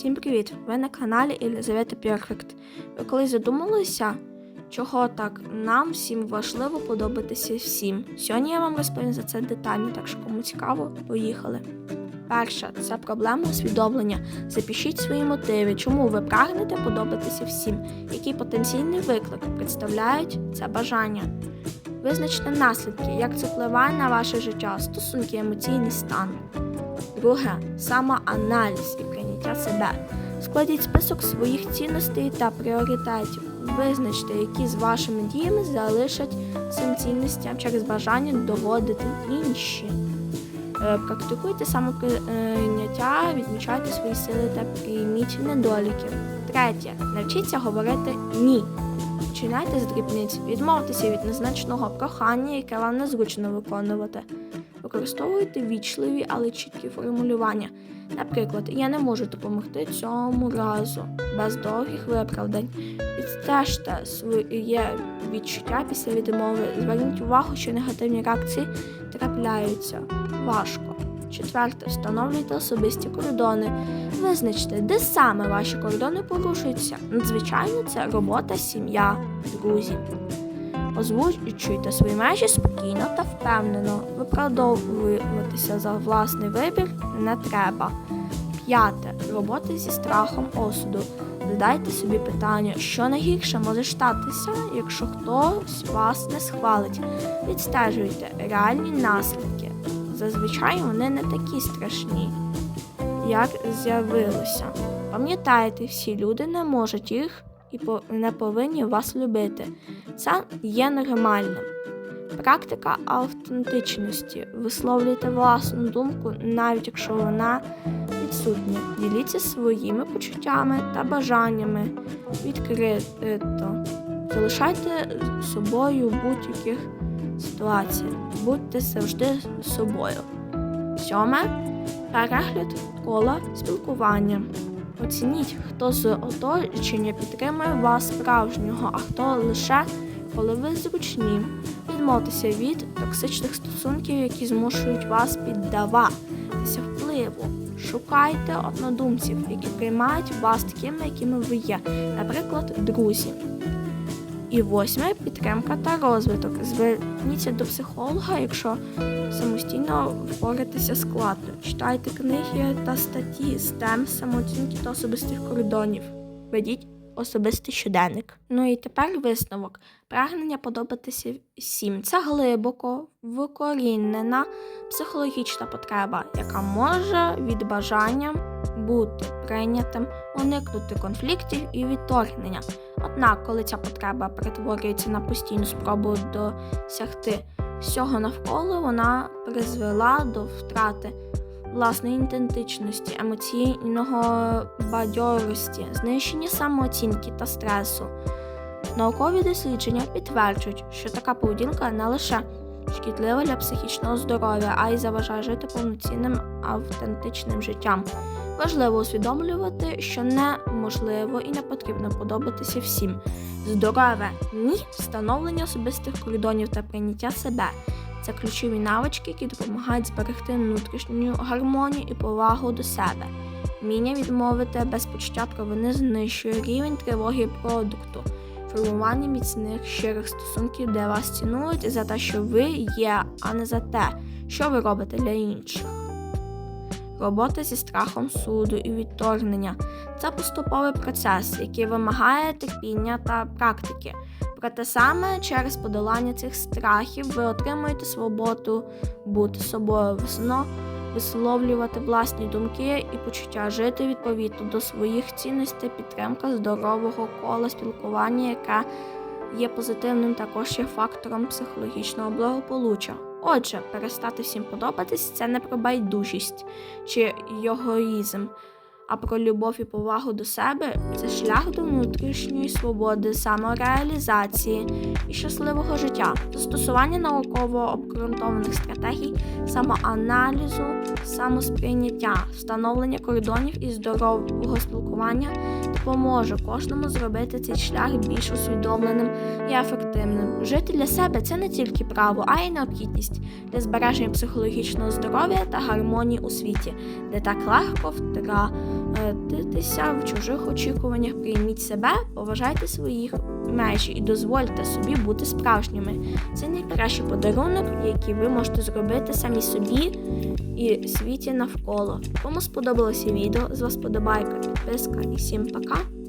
Всім привіт! Ви на каналі Елізавета Перфект. Ви колись задумалися, чого так нам всім важливо подобатися всім? Сьогодні я вам розповім за це детально, так що кому цікаво, поїхали. Перше це проблема усвідомлення. Запишіть свої мотиви, чому ви прагнете подобатися всім, який потенційний виклик представляють це бажання. Визначте наслідки, як це впливає на ваше життя, стосунки, емоційний стан. Друге самоаналіз і прийняття себе. Складіть список своїх цінностей та пріоритетів. Визначте, які з вашими діями залишать цим цінностям через бажання доводити інші. Е, Практикуйте самоприйняття, відмічайте свої сили та прийміть недоліки. Третє. Навчіться говорити ні. Починайте з дрібниць, відмовтеся від незначного прохання, яке вам незручно виконувати. Використовуйте вічливі, але чіткі формулювання. Наприклад, я не можу допомогти цьому разу без довгих виправдань. Відстежте своє відчуття після відмови. Зверніть увагу, що негативні реакції трапляються важко. Четверте, встановлюйте особисті кордони. Визначте, де саме ваші кордони порушуються. Надзвичайно це робота, сім'я, друзі. Озвучуйте свої межі спокійно та впевнено. Виправдовуватися за власний вибір не треба. П'яте. Робота зі страхом осуду. Задайте собі питання, що найгірше може статися, якщо хтось вас не схвалить. Відстежуйте реальні наслідки. Зазвичай вони не такі страшні, як з'явилося. Пам'ятайте, всі люди не можуть їх і не повинні вас любити. Це є нормальним. Практика автентичності. Висловлюйте власну думку, навіть якщо вона відсутня. Діліться своїми почуттями та бажаннями відкрито. Залишайте собою в будь-яких ситуаціях. Будьте завжди собою. Сьоме перегляд кола спілкування. Оцініть, хто з оточення підтримує вас справжнього, а хто лише коли ви зручні. Відмовтеся від токсичних стосунків, які змушують вас піддаватися впливу. Шукайте однодумців, які приймають вас такими, якими ви є, наприклад, друзі. І восьме підтримка та розвиток. Зверніться до психолога, якщо самостійно впоратися складно. Читайте книги та статті з тем самооцінки та особистих кордонів. Ведіть особистий щоденник. Ну і тепер висновок. Прагнення подобатися всім. Це глибоко викорінена психологічна потреба, яка може від бажання бути прийнятим, уникнути конфліктів і відторгнення. Однак, коли ця потреба перетворюється на постійну спробу досягти всього навколо, вона призвела до втрати власної ідентичності, емоційного бадьорості, знищення самооцінки та стресу. Наукові дослідження підтверджують, що така поведінка не лише шкідлива для психічного здоров'я, а й заважає жити повноцінним автентичним життям. Важливо усвідомлювати, що неможливо і не потрібно подобатися всім. Здорове ні, встановлення особистих кордонів та прийняття себе це ключові навички, які допомагають зберегти внутрішню гармонію і повагу до себе. Вміння відмовити без почуття провини знищує рівень тривоги продукту, формування міцних щирих стосунків, де вас цінують за те, що ви є, а не за те, що ви робите для інших. Робота зі страхом суду і відторгнення це поступовий процес, який вимагає терпіння та практики. Проте саме через подолання цих страхів ви отримуєте свободу бути собою весно, висловлювати власні думки і почуття жити відповідно до своїх цінностей, підтримка здорового кола спілкування, яке є позитивним, також є фактором психологічного благополуччя. Отже, перестати всім подобатись це не про байдужість чи егоїзм, а про любов і повагу до себе це шлях до внутрішньої свободи, самореалізації і щасливого життя, застосування науково обґрунтованих стратегій, самоаналізу, самосприйняття, встановлення кордонів і здорового спілкування допоможе кожному зробити цей шлях більш усвідомленим і ефективним. Жити для себе це не тільки право, а й необхідність для збереження психологічного здоров'я та гармонії у світі, де так легко втра Титися в чужих очікуваннях, прийміть себе, поважайте своїх межі і дозвольте собі бути справжніми. Це найкращий подарунок, який ви можете зробити самі собі і світі навколо. Кому сподобалося відео, з вас подобайка, підписка і всім пока.